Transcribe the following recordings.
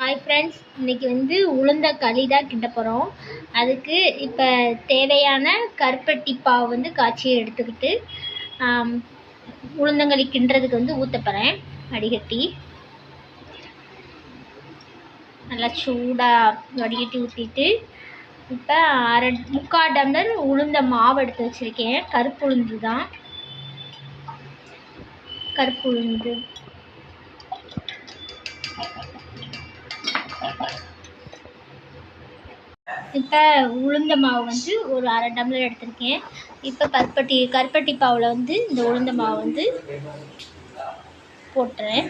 Hi friends இன்றைக்கி வந்து உளுந்த களி தான் கிட்ட போகிறோம் அதுக்கு இப்போ தேவையான கருப்பட்டி பாவு வந்து காய்ச்சி எடுத்துக்கிட்டு உளுந்தங்களி கிண்டுறதுக்கு வந்து ஊற்ற போகிறேன் வடிகட்டி. நல்லா சூடாக வடிகட்டி ஊற்றிட்டு இப்போ அரை முக்கால் டம்ளர் உளுந்த மாவு எடுத்து வச்சுருக்கேன். கருப்பு உளுந்து தான். கருப்பு உளுந்து. இப்போ உளுந்த மாவு வந்து ஒரு அரை டம்ளர் எடுத்திருக்கேன். இப்போ கருப்பட்டி கருப்பட்டி பாவில் வந்து இந்த உளுந்த மாவு வந்து போட்டுறேன்.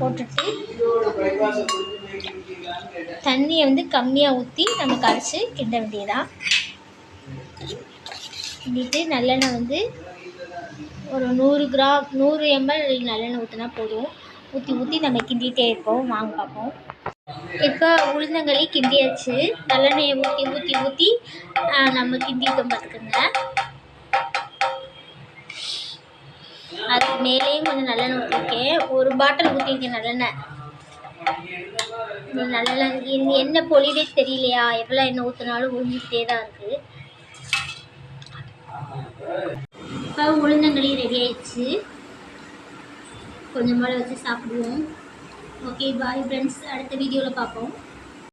போட்டுட்டு தண்ணியை வந்து கம்மியாக ஊற்றி நம்ம கரைச்சி கிண்ட வேண்டியதான் கிண்டிட்டு நல்லெண்ணெய் வந்து ஒரு நூறு கிராம் நூறு எம்எல் நல்லெண்ணெய் ஊற்றினா போதும். ஊற்றி ஊற்றி நம்ம கிண்டிகிட்டே இருக்கோம் வாங்க பார்ப்போம். இப்போ உளுந்தங்களி கிண்டியாச்சு. நல்லெண்ணெயை ஊற்றி ஊற்றி ஊற்றி நம்ம கிண்டிட்டோம் பார்த்துக்கோங்க அதுக்கு மேலேயும் கொஞ்சம் நல்லெண்ணெய் ஊற்றிருக்கேன் ஒரு பாட்டில் ஊற்றிருக்கேன் நல்லெண்ணெய். நல்லெண்ணெய் என்ன எண்ணெய் பொழிவே தெரியலையா? எவ்வளோ எண்ணெய் ஊற்றினாலும் உறிஞ்சிக்கிட்டே தான் இருக்குது இப்போ உளுந்தங்களி ரெடி ஆயிடுச்சு. கொஞ்சம் வச்சு சாப்பிடுவோம். ஓகே பாய் ஃப்ரெண்ட்ஸ் அடுத்த வீடியோவில் பார்ப்போம்.